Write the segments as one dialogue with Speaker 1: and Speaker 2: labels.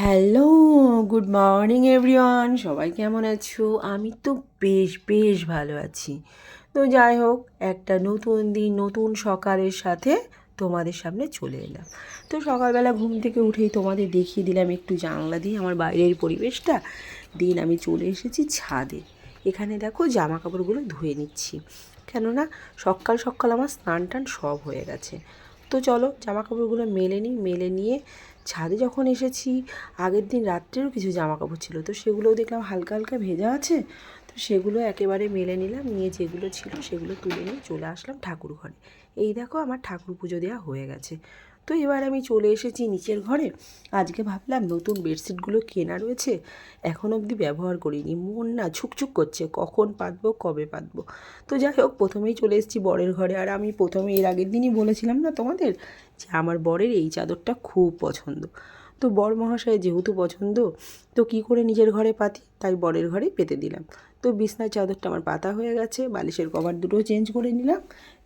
Speaker 1: Hello, good morning everyone. সবাই কেমন আছো? আমি তো বেশ বেশ ভালো আছি। তো যাই হোক, একটা নতুন দিন, নতুন সকালের সাথে তোমাদের সামনে চলে এলাম। তো সকালবেলা ঘুম থেকে উঠেই তোমাদের দেখিয়ে দিলাম একটু জানলা দিয়ে আমার বাইরের পরিবেশটা। দিন আমি চলে এসেছি ছাদে। এখানে দেখো জামা কাপড়গুলো ধুয়ে নিচ্ছি। কেননা সকাল সকাল আমার স্নান টান সব হয়ে গেছে। তো চলো জামা কাপড়গুলো মেলে নিই, মেলে নিয়ে ছাদে যখন এসেছি, আগের দিন রাত্রেও কিছু জামা কাপড় ছিল, তো সেগুলোও দেখলাম হালকা হালকা ভেজা আছে, তো সেগুলো একেবারে মেলে নিলাম, নিয়ে যেগুলো ছিল সেগুলো তুলে নিয়ে চলে আসলাম ঠাকুর ঘরে। এই দেখো আমার ঠাকুর পুজো দেওয়া হয়ে গেছে। তো এবার আমি চলে এসেছি নিচের ঘরে। আজকে ভাবলাম নতুন বেডশিটগুলো কেনা রয়েছে, এখন অবধি ব্যবহার করিনি। মন না ছুকছুক করছে, কখন পাতবো, কবে পাতবো। তো যাই হোক, প্রথমেই চলে এসেছি বরের ঘরে। আর আমি প্রথমে এর আগের দিনই বলেছিলাম না তোমাদের, যে আমার বরের এই চাদরটা খুব পছন্দ। তো বর মহাশয় যেহেতু পছন্দ, তো কি করে নিজের ঘরে পাতি? তাই বরের ঘরেই পেতে দিলাম। তো বিছনার চাদরটা আমার পাতা হয়ে গেছে, বালিশের কভার দুটো চেঞ্জ করে নিলাম।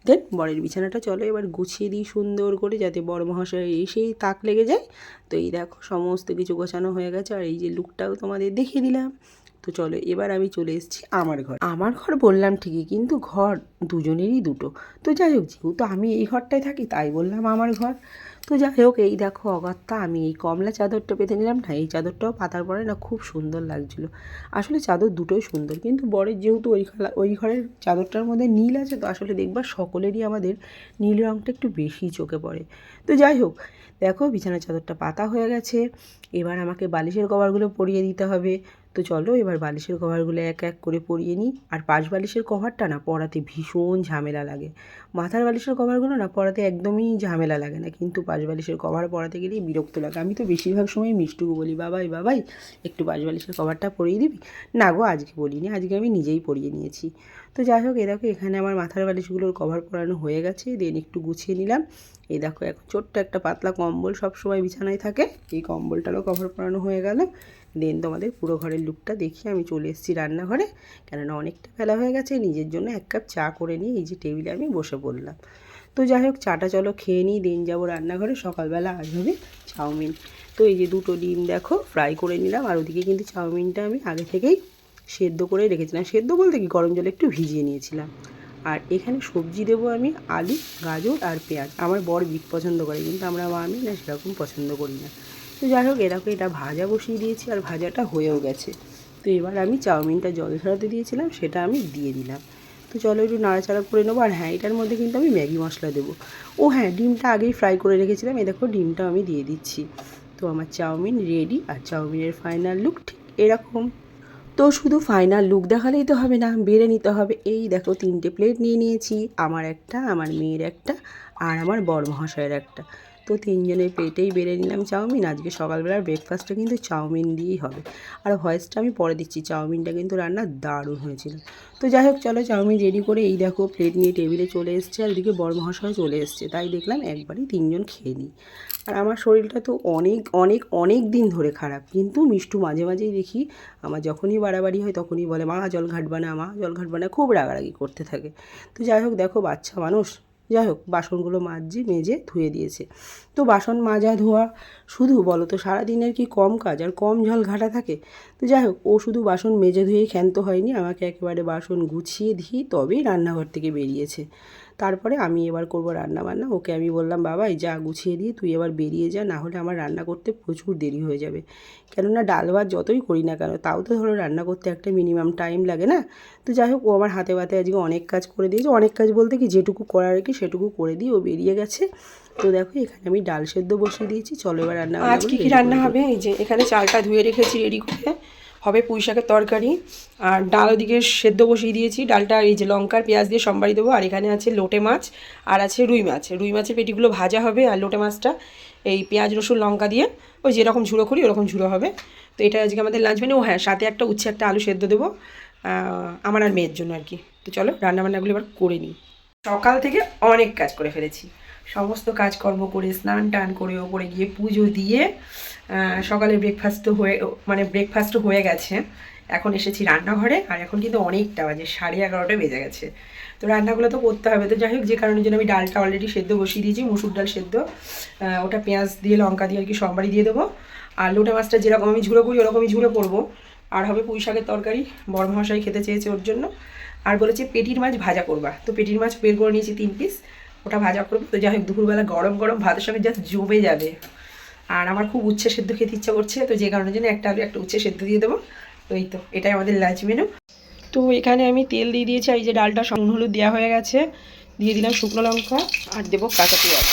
Speaker 1: দেন বরের বিছানাটা চলো এবার গুছিয়ে দিই সুন্দর করে যাতে বড় মহাশয় এসেই তাক লেগে যায়। তো এই দেখো, সমস্ত কিছু গোছানো হয়ে গেছে আর এই যে লুকটাও তোমাদের দেখিয়ে দিলাম। তো চলো এবার আমি চলে এসেছি আমার ঘর। আমার ঘর বললাম ঠিকই, কিন্তু ঘর দুজনেরই দুটো। তো যাই হোক যেহেতু আমি এই ঘরটায় থাকি, তাই বললাম আমার ঘর। তো যাই হোক, এই দেখো অগত্যা আমি এই কমলা চাদরটা পেতে নিলাম না, এই চাদরটাও পাতার পরে না খুব সুন্দর লাগছিল। আসলে চাদর দুটোই সুন্দর, কিন্তু বরের যেহেতু ওই ওই ঘরের চাদরটার মধ্যে নীল আছে, তো আসলে দেখবা সকলেরই আমাদের নীল রঙটা একটু বেশি চোখে পড়ে। তো যাই হোক, দেখো বিছানার চাদরটা পাতা হয়ে গেছে, এবার আমাকে বালিশের কভারগুলো পরিয়ে দিতে হবে। তো চলো এবার বালিশের কভারগুলো এক এক করে পরিয়ে নিই। আর পাশ বালিশের কভারটা না পরাতে ভীষণ ঝামেলা লাগে। মাথার বালিশের কভারগুলো না পরাতে একদমই ঝামেলা লাগে না। কিন্তু পাশ বালিশের কভার পরাতে গেলেই বিরক্ত লাগে। আমি তো বেশিরভাগ সময় মিষ্টুকে বলি, বাবাই বাবাই, একটু পাশ বালিশের কভারটা পরিয়ে দিবি? না গো, আজকে বলিনি আজকে আমি নিজেই পরিয়ে নিয়েছি। তো যাই হোক, এ দেখো, এখানে আমার মাথার বালিশগুলোর কভার পরানো হয়ে গেছে। দেন একটু গুছিয়ে নিলাম। এই দেখো, এখন ছোট্ট একটা পাতলা কম্বল সব সময় বিছানায় থাকে। এই কম্বলটারও কভার পরানো হয়ে গেল। দেন তোমাদের পুরো ঘরের লুকটা দেখিয়ে আমি চলে এসেছি রান্নাঘরে। কেননা অনেকটা বেলা হয়ে গেছে, নিজের জন্য এক কাপ চা করে নিয়ে এই যে টেবিলে আমি বসে পড়লাম। তো যাই হোক, চাটা চলো খেয়ে নিই, দিন যাব রান্নাঘরে, সকালবেলা আজ হবে চাউমিন। তো এই যে দুটো ডিম দেখো ফ্রাই করে নিলাম, আর ওদিকে কিন্তু চাউমিনটা আমি আগে থেকেই সেদ্ধ করে রেখেছিলাম। সেদ্ধ বলতে কি, গরম জলে একটু ভিজিয়ে নিয়েছিলাম। আর এখানে সবজি দেবো আমি আলু, গাজর আর পেঁয়াজ। আমার বড় বিট পছন্দ করে, কিন্তু আমরা মা আমি না সেরকম পছন্দ করি না। তো যাই হোক, এরকম এটা ভাজা বসিয়ে দিয়েছি আর ভাজাটা হয়েও গেছে। তো এবার আমি চাউমিনটা জল ছড়াতে দিয়েছিলাম, সেটা আমি দিয়ে দিলাম। তো চলো একটু নাড়াচাড়া করে নেব। আর হ্যাঁ এটার মধ্যে কিন্তু আমি ম্যাগি মশলা দেবো। ও হ্যাঁ ডিমটা আগেই ফ্রাই করে রেখেছিলাম। এই দেখো ডিমটা আমি দিয়ে দিচ্ছি। তো আমার চাউমিন রেডি আর চাউমিনের ফাইনাল লুক ঠিক এরকম। তো শুধু ফাইনাল লুক দেখালেই তো হবে না, বেড়ে নিতে হবে। এই দেখো, তিনটে প্লেট নিয়ে নিয়েছি, আমার একটা, আমার মেয়ের একটা আর আমার বড় মহাশয়ের একটা। তো তিনজনের পেটেই বেড়ে নিলাম চাউমিন। আজকে সকালবেলার ব্রেকফাস্টটা কিন্তু চাউমিন দিয়েই হবে। আর ভয়েসটা আমি পরে দিচ্ছি। চাউমিনটা কিন্তু রান্না দারুণ হয়েছিল। তো যাই হোক, চলো চাউমিন রেডি করে এই দেখো প্লেট নিয়ে টেবিলে চলে এসছে। আর এদিকে মহাশয় চলে এসছে। তাই দেখলাম একবারই তিনজন খেয়ে নিই। আর আমার শরীরটা তো অনেক অনেক অনেক দিন ধরে খারাপ। কিন্তু মিষ্টু মাঝে মাঝেই দেখি, আমার যখনই বাড়াবাড়ি হয় তখনই বলে, মা, জল ঘাটবা না, মা, জল ঘাটবা না। খুব রাগারাগি করতে থাকে। তো যাই হোক, দেখো, বাচ্চা মানুষ। যাই হোক, বাসনগুলো মাজছি, মেজে ধুয়ে দিয়েছে। তো বাসন মাজা ধোয়া শুধু, বলো তো, সারাদিনের কি কম কাজ? আর কম জল ঘাটা থাকে? তো যাই হোক, ও শুধু বাসন মেজে ধুয়েই ক্ষান্ত হয়নি, আমাকে একেবারে বাসন গুছিয়ে দিয়ে তবেই রান্নাঘর থেকে বেরিয়েছে। তারপরে আমি এবার করব রান্না বান্না ওকে আমি বললাম বাবাই যা গুছিয়ে দিয়ে তুই এবার বেরিয়ে যা, না হলে আমার রান্না করতে প্রচুর দেরি হয়ে যাবে। কেননা ডাল ভাত যতই করি না কেন, তাও তো ধরো রান্না করতে একটা মিনিমাম টাইম লাগে না? তো যাই হোক, ও আমার হাতে বাতে আজকে অনেক কাজ করে দিয়েছে। অনেক কাজ বলতে কি, যেটুকু করার কি সেটুকু করে দিই ও বেরিয়ে গেছে। তো দেখো এখানে আমি ডাল সেদ্ধ বসিয়ে দিয়েছি। চলো এবার রান্না
Speaker 2: আজ কি কি রান্না হবে? এই যে এখানে চালটা ধুয়ে রেখেছি রেডি করে। হবে পুঁই শাকের তরকারি। আর ডাল ওদিকে সেদ্ধ বসিয়ে দিয়েছি। ডালটা এই যে লঙ্কার পেঁয়াজ দিয়ে সম্বারি দেবো। আর এখানে আছে লোটে মাছ আর আছে রুই মাছ। রুই মাছের পেটিগুলো ভাজা হবে আর লোটে মাছটা এই পেঁয়াজ রসুন লঙ্কা দিয়ে ওই যেরকম ঝুড়ো করি ওরকম ঝুড়ো হবে। তো এটা আজকে আমাদের লাঞ্চ মেনু ও হ্যাঁ সাথে একটা উচ্ছে একটা আলু সেদ্ধ দেবো আমার আর মেয়ের জন্য আর কি। তো চলো রান্নাবান্নাগুলো এবার করে নিই। সকাল থেকে অনেক কাজ করে ফেলেছি। সমস্ত কাজকর্ম করে, স্নান টান করে, ওপরে গিয়ে পুজো দিয়ে সকালে ব্রেকফাস্ট তো হয়ে মানে ব্রেকফাস্ট হয়ে গেছে। এখন এসেছি রান্নাঘরে, আর এখন কিন্তু অনেকটা বাজে, সাড়ে এগারোটা বেজে গেছে। তো রান্নাগুলো তো করতে হবে। তো যাই হোক, যে কারণের জন্য আমি ডালটা অলরেডি সেদ্ধ বসিয়ে দিয়েছি, মুসুর ডাল সেদ্ধ। ওটা পেঁয়াজ দিয়ে, লঙ্কা দিয়ে, আর কি সম্বারি দিয়ে দেবো। আর লোটা মাছটা যেরকম আমি ঝুড়ো করি, ওরকমই ঝুড়ো করব। আর হবে পুঁই শাকের তরকারি। বড় মহাশয় খেতে চেয়েছে ওর জন্য। আর বলেছে পেটির মাছ ভাজা করবা। তো পেটির মাছ বের করে নিয়েছি তিন পিস ওটা ভাজা করব। তো যাই হোক, দুপুরবেলা গরম গরম ভাতের সঙ্গে জাস্ট জমে যাবে। আর আমার খুব উচ্ছে সেদ্ধ খেতে ইচ্ছা করছে, তো যে কারণের জন্য একটা আলু, একটা উচ্ছে সেদ্ধ দিয়ে দেবো। তো এই তো, এটাই আমাদের লাঞ্চ মেনু তো এখানে আমি তেল দিয়ে দিয়েছি এই যে ডালটা নুন হলুদ দেওয়া হয়ে গেছে। দিয়ে দিলাম শুকনো লঙ্কা আর দেবো কাঁচা পেঁয়াজ।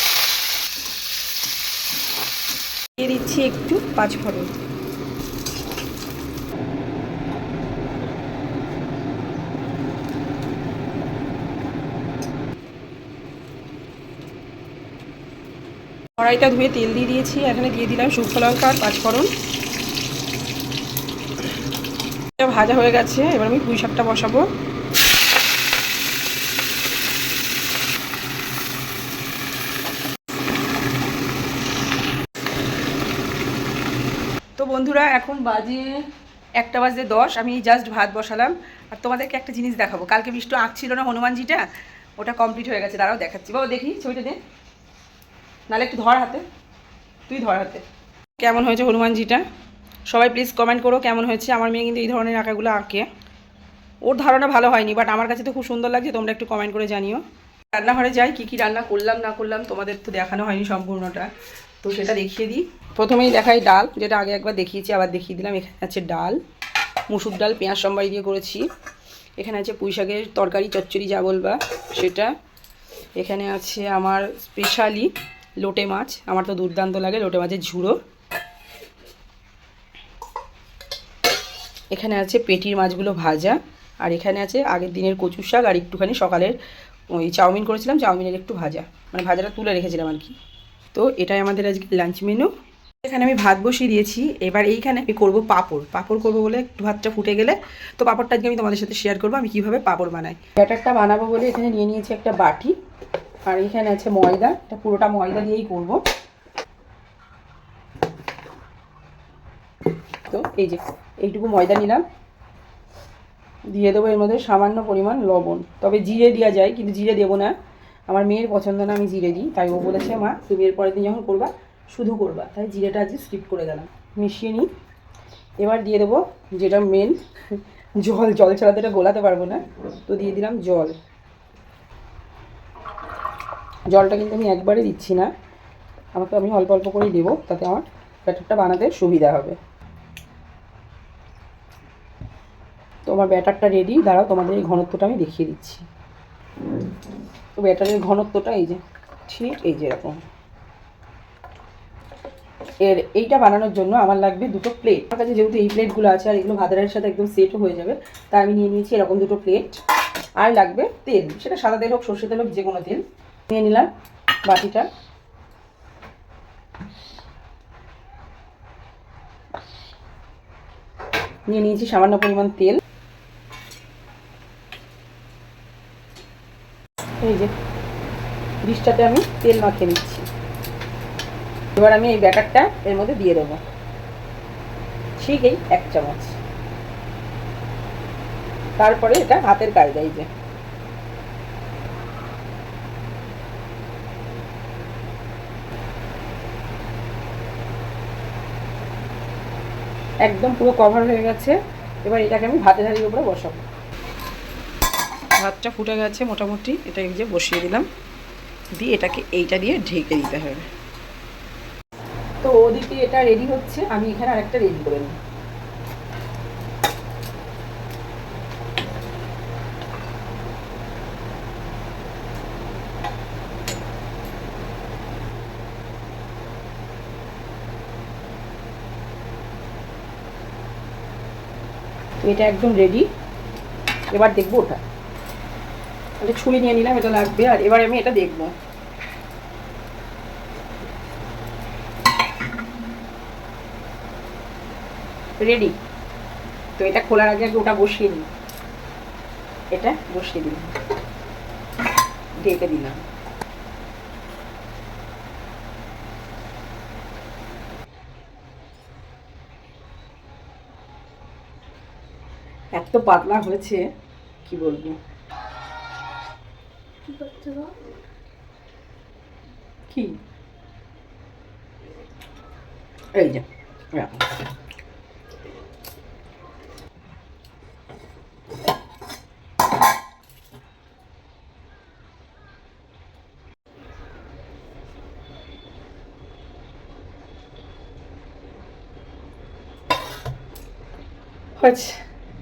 Speaker 2: দিয়ে দিচ্ছি একটু পাঁচ পাঁচফোড়ন। কড়াইটা ধুয়ে তেল দিয়ে দিয়েছি, এখানে দিয়ে দিলাম শুকনো লঙ্কা আর পাঁচফোড়ন। ভাজা হয়ে গেছে, এবার আমি পুঁই শাকটা বসাবো। তো বন্ধুরা, এখন বাজে একটা বাজে দশ, আমি জাস্ট ভাত বসালাম। আর তোমাদেরকে একটা জিনিস দেখাবো। কালকে বৃষ্টি আঁকছিল না হনুমানজিটা, ওটা কমপ্লিট হয়ে গেছে। দাঁড়াও দেখাচ্ছি। বাবা, দেখি, ছবিটা দে। নাহলে একটু ধর হাতে। তুই ধর হাতে। কেমন হয়েছে হনুমানজিটা? সবাই প্লিজ কমেন্ট করো কেমন হয়েছে। আমার মেয়ে কিন্তু এই ধরনের আঁকাগুলো আঁকে। ওর ধারণা ভালো হয়নি বাট আমার কাছে তো খুব সুন্দর লাগছে, তোমরা একটু কমেন্ট করে জানিও। রান্নাঘরে যাই, কী কী রান্না করলাম, না করলাম, তোমাদের তো দেখানো হয়নি সম্পূর্ণটা। তো সেটা দেখিয়ে দিই। প্রথমেই দেখাই ডাল, যেটা আগে একবার দেখিয়েছি, আবার দেখিয়ে দিলাম। এখানে আছে ডাল, মুসুর ডাল, পেঁয়াজ সম্বাই দিয়ে করেছি। এখানে আছে পুঁই শাকের তরকারি, চচ্চড়ি যা বলবা সেটা। এখানে আছে আমার স্পেশালি লোটে মাছ, আমার তো দুর্দান্ত লাগে লোটে মাছের ঝুড়ো। এখানে আছে পেটির মাছগুলো ভাজা, আর এখানে আছে আগের দিনের কচুর শাক, আর একটুখানি সকালের ওই চাউমিন করেছিলাম, চাউমিনের একটু ভাজা। মানে ভাজাটা তুলে রেখেছিলাম আর কি। তো এটাই আমাদের আজকে লাঞ্চ মেনু। এখানে আমি ভাত বসিয়ে দিয়েছি। এবার এইখানে আমি করব পাঁপড়। পাপড় করব বলে একটু ভাতটা ফুটে গেলে, তো পাপড়টা আজকে আমি তোমাদের সাথে শেয়ার করব আমি কীভাবে পাপড় বানাই। ব্যাটারটা বানাবো বলে এখানে নিয়ে নিয়েছি একটা বাটি। আর এখানে আছে ময়দা, এটা পুরোটা ময়দা দিয়েই করব। তো এই যে, এইটুকু ময়দা নিলাম। দিয়ে দেবো এর মধ্যে সামান্য পরিমাণ লবণ। তবে জিরে দেওয়া যায়, কিন্তু জিরে দেবো না। আমার মেয়ের পছন্দ না, আমি জিরে দিই, তাই ও বলেছে, মা, তুমি এর পরের দিন যখন করবা, শুধু করবা। তাই জিরেটা আজকে স্কিপ করে গেলাম। মিশিয়ে নিই। এবার দিয়ে দেবো যেটা মেন জল জল ছাড়া তো এটা গোলাতে পারব না। তো দিয়ে দিলাম জল। জলটা কিন্তু আমি একবারে দিচ্ছি না। আমাকে আমি অল্প অল্প করেই দেবো, তাতে আমার ব্যাটারটা বানাতে সুবিধা হবে। তো আমার ব্যাটারটা রেডি দাঁড়াও, তোমাদের এই ঘনত্বটা আমি দেখিয়ে দিচ্ছি। তো ব্যাটারের ঘনত্বটা এই যে, ঠিক এই যে এরকম। এর এইটা বানানোর জন্য আমার লাগবে দুটো প্লেট আমার কাছে যেহেতু এই প্লেটগুলো আছে, আর এগুলো ভাতের সাথে একদম সেটও হয়ে যাবে, তাই আমি নিয়ে নিয়েছি এরকম দুটো প্লেট আর লাগবে তেল, সেটা সাদা তেল হোক, সর্ষে তেল হোক যে কোনো তেল। নিয়ে নিলাম বাটিটা। নিয়ে নিয়েছি সামান্য পরিমাণ তেল। এই যে, ডিশটাতে আমি তেল মাখিয়ে নিচ্ছি। এবার আমি এই ব্যাটারটা এর মধ্যে দিয়ে দেবো। ঠিক এই এক চামচ। তারপরে এটা হাতের কায়দা এই যে। একদম পুরো কভার হয়ে গেছে। এবার এটাকে আমি ভাতের হাড়ির উপরে বসাবো। ভাতটা ফুটে গেছে মোটামুটি, এটা যে বসিয়ে দিলাম। দিয়ে এটাকে এইটা দিয়ে ঢেকে দিতে হবে। তো ওদিকে এটা রেডি হচ্ছে, আমি এখানে আরেকটা রেডি করে নিই। এটা একদম রেডি এবার দেখব ওটা। তাহলে ছুরি নিয়ে নিলাম, এটা লাগবে, আর এবার আমি এটা দেখব। রেডি তো এটা খোলার আগে আগে ওটা বসিয়ে নিই। এটা বসিয়ে দিলাম। ঢেকে দিলাম। এত পাতলা হয়েছে কি বলব? কি এই যে হচ্ছে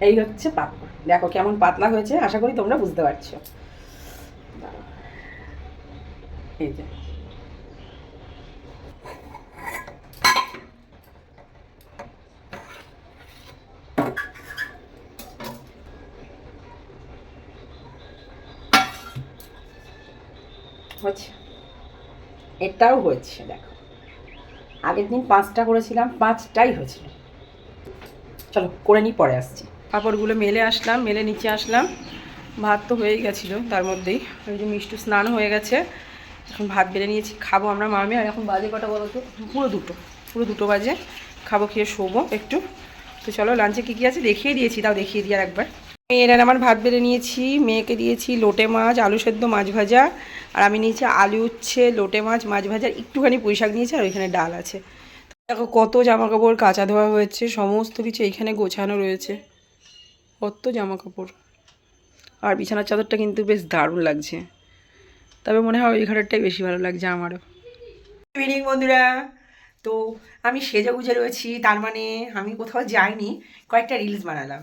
Speaker 2: এই হচ্ছে পাতলা। দেখো কেমন পাতলা হয়েছে, আশা করি তোমরা বুঝতে পারছ। এই যে। হচ্ছে। এটাও হয়েছে দেখো। আগের দিন পাঁচটা করেছিলাম, পাঁচটাই হয়েছিল। চলো, করে নিই পরে আসছি। পাঁপড়গুলো মেলে আসলাম, মেলে নিচে আসলাম। ভাত তো হয়েই গেছিল তার মধ্যেই। ওই যে মিষ্টু স্নান হয়ে গেছে। এখন ভাত বেড়ে নিয়েছি, খাব আমরা মামি। আর এখন বাজে কটা বলো তো? পুরো দুটো পুরো দুটো বাজে। খাব, খেয়ে শোবো একটু। তো চলো লাঞ্চে কী কী আছে? দেখিয়ে দিয়েছি, তাও দেখিয়ে দিই আর একবার মেয়ের আমার ভাত বেড়ে নিয়েছি। মেয়েকে দিয়েছি লোটে মাছ, আলু সেদ্ধ, মাছ ভাজা। আর আমি নিয়েছি আলু উচ্ছে লোটে মাছ মাছ ভাজা একটুখানি পুঁই শাক নিয়েছি আর ওইখানে ডাল আছে। দেখো কত জামা কাপড় কাঁচা ধোয়া হয়েছে, সমস্ত কিছু এইখানে গোছানো রয়েছে। কত জামা কাপড় আর বিছানার চাদরটা কিন্তু বেশ দারুণ লাগছে। তবে মনে হয় ওই ঘরেরটাই বেশি ভালো লাগছে আমারও। ইভিনিং বন্ধুরা। তো আমি সেজে গুজে রয়েছি, তার মানে আমি কোথাও যাইনি, কয়েকটা রিলস বানালাম।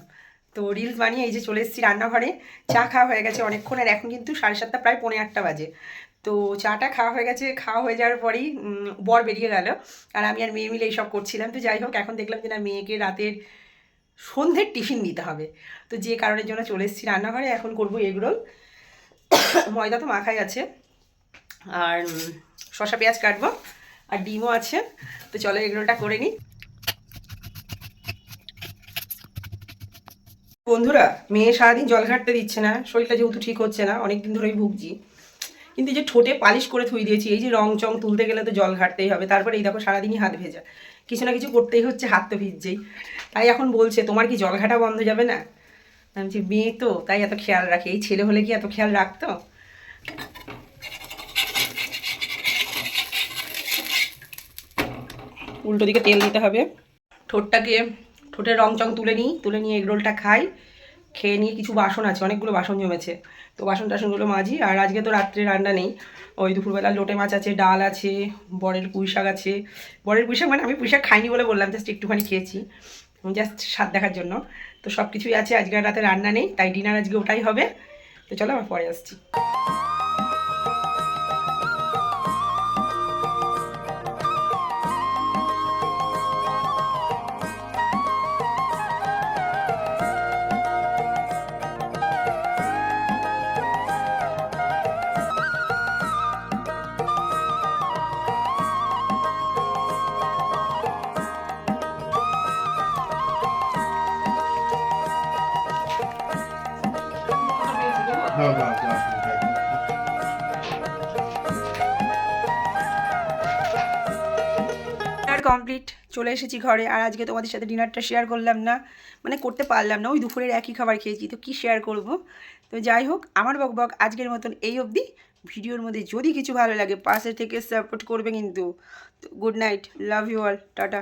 Speaker 2: তো রিলস বানিয়ে এই যে চলে এসেছি রান্নাঘরে। চা খাওয়া হয়ে গেছে অনেকক্ষণ, আর এখন কিন্তু সাড়ে সাতটা, প্রায় পৌনে আটটা বাজে। তো চাটা খাওয়া হয়ে গেছে, খাওয়া হয়ে যাওয়ার পরেই বর বেরিয়ে গেল। আর আমি আর মেয়ে মিলে এইসব করছিলাম। তো যাই হোক, এখন দেখলাম যে না, মেয়েকে রাতের সন্ধ্যের টিফিন নিতে হবে। তো যে কারণের জন্য চলে এসেছি রান্নাঘরে, এখন করব এগরোল ময়দা তো মাখাই আছে। আর শসা, পেঁয়াজ কাটবো। আর ডিমও আছে। তো চলো এগরোলটা করে নিই। বন্ধুরা, মেয়ে সারাদিন জল ঘাটতে দিচ্ছে না। শরীরটা যেহেতু ঠিক হচ্ছে না অনেক দিন ধরেই ভুগছি। কিন্তু যে ঠোঁটে পালিশ করে থুই দিয়েছি, এই যে রং চং তুলতে গেলে তো জল ঘাটতেই হবে, তারপরে এই দেখো সারাদিনই হাত ভেজা। কিছু না কিছু করতেই হচ্ছে, হাত তো ভিজছেই। তাই এখন বলছে, তোমার কি জল ঘাটা বন্ধ যাবে না? আমি বলছি, মেয়ে তো, তাই এত খেয়াল রাখে। এই ছেলে হলে কি এত খেয়াল রাখতো? উল্টো দিকে তেল দিতে হবে। ঠোঁটটাকে, ঠোঁটের রং চং তুলে নিই, তুলে নিয়ে এগরোলটা খাই। খেয়ে নিয়ে কিছু বাসন আছে, অনেকগুলো বাসন জমেছে। তো বাসন টাসনগুলো মাঝি আর আজকে তো রাত্রে রান্না নেই। ওই দুপুরবেলা লোটে মাছ আছে, ডাল আছে, বরের পুঁই শাক আছে। বরের পুঁই শাক মানে আমি পুঁই শাক খাইনি বলে বললাম জাস্ট একটুখানি খেয়েছি। জাস্ট স্বাদ দেখার জন্য। তো সব কিছুই আছে, আজকে রাতে রান্না নেই, তাই ডিনার আজকে ওটাই হবে। তো চলো আবার পরে আসছি।
Speaker 3: No, no, no.
Speaker 2: কমপ্লিট চলে এসেছি ঘরে আর আজকে তোমাদের সাথে ডিনারটা শেয়ার করলাম না। মানে করতে পারলাম না ওই দুপুরের একই খাবার খেয়েছি তো কি শেয়ার করব? তো যাই হোক আমার বক বক আজকের মতন এই অবধি। ভিডিওর মধ্যে যদি কিছু ভালো লাগে পাশে থেকে সাপোর্ট করবে কিন্তু। Good night love you all tata.